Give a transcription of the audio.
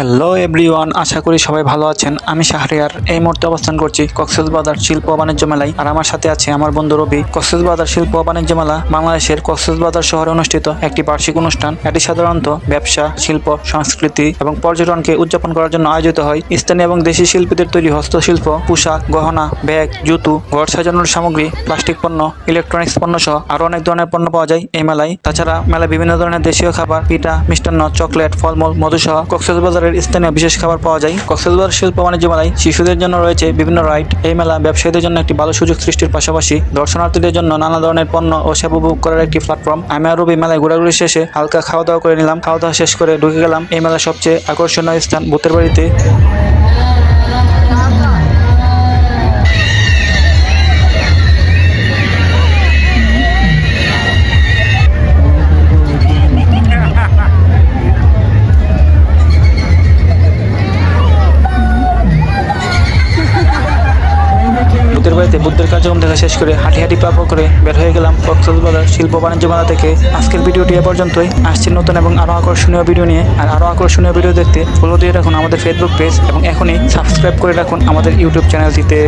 Hello everyone আশা করি সবাই ভালো আছেন। আমি শাহরিয়ার। এই মুহূর্তে অবস্থান করছি কক্সবাজার শিল্প বাণিজ্য মেলায়। আর আমার সাথে আছে আমার বন্ধু রবি। কক্সবাজার শিল্প বাণিজ্য মেলা বাংলাদেশের কক্সবাজার শহরে অনুষ্ঠিত একটি বার্ষিক অনুষ্ঠান। এটি সাধারণত ব্যবসা, শিল্প, সংস্কৃতি এবং পর্যটনকে উদযাপন করার জন্য আয়োজিত হয়। স্থানীয় এবং দেশি শিল্পীদের তৈরি হস্তশিল্প, পোশাক, গহনা, ব্যাগ, জুতো, ঘর সাজানোর সামগ্রী, প্লাস্টিক পণ্য, ইলেকট্রনিক্স পণ্য সহ আরও অনেক ধরনের পণ্য পাওয়া যায় এই মেলায়। তাছাড়া মেলায় বিভিন্ন ধরনের দেশীয় খাবার, পিঠা, মিষ্টান্ন, চকলেট, ফলমূল মধু সহ কক্সবাজারের স্থানীয় বিশেষ খাবার পাওয়া যায়। কক্সবাজার শিল্প বাণিজ্য মেলায় শিশুদের জন্য রয়েছে বিভিন্ন রাইড। এই মেলা ব্যবসায়ীদের জন্য একটি ভালো সুযোগ সৃষ্টির পাশাপাশি দর্শনার্থীদের জন্য নানা ধরনের পণ্য ও সেবা উপভোগ করার একটি প্ল্যাটফর্ম আমি আরও এই মেলায় ঘোরাঘুরি শেষে হালকা খাওয়া দাওয়া করে নিলাম। খাওয়া দাওয়া শেষ করে ঢুকে গেলাম। এই মেলা সবচেয়ে আকর্ষণীয় স্থান ভূতের বাড়িতে। ভূতের বাড়িতে বুদ্ধের কার্যক্রম দেখা শেষ করে হাঁটি হাঁটি পাপ করে বের হয়ে গেলাম কক্সবাজার শিল্প বাণিজ্য মেলা থেকে আজকের ভিডিওটি এ পর্যন্তই। আসছে নতুন এবং আরও আকর্ষণীয় ভিডিও নিয়ে। আর আরও আকর্ষণীয় ভিডিও দেখতে ফলো দিয়ে রাখুন আমাদের ফেসবুক পেজ এবং এখনই সাবস্ক্রাইব করে রাখুন আমাদের ইউটিউব চ্যানেলটিতে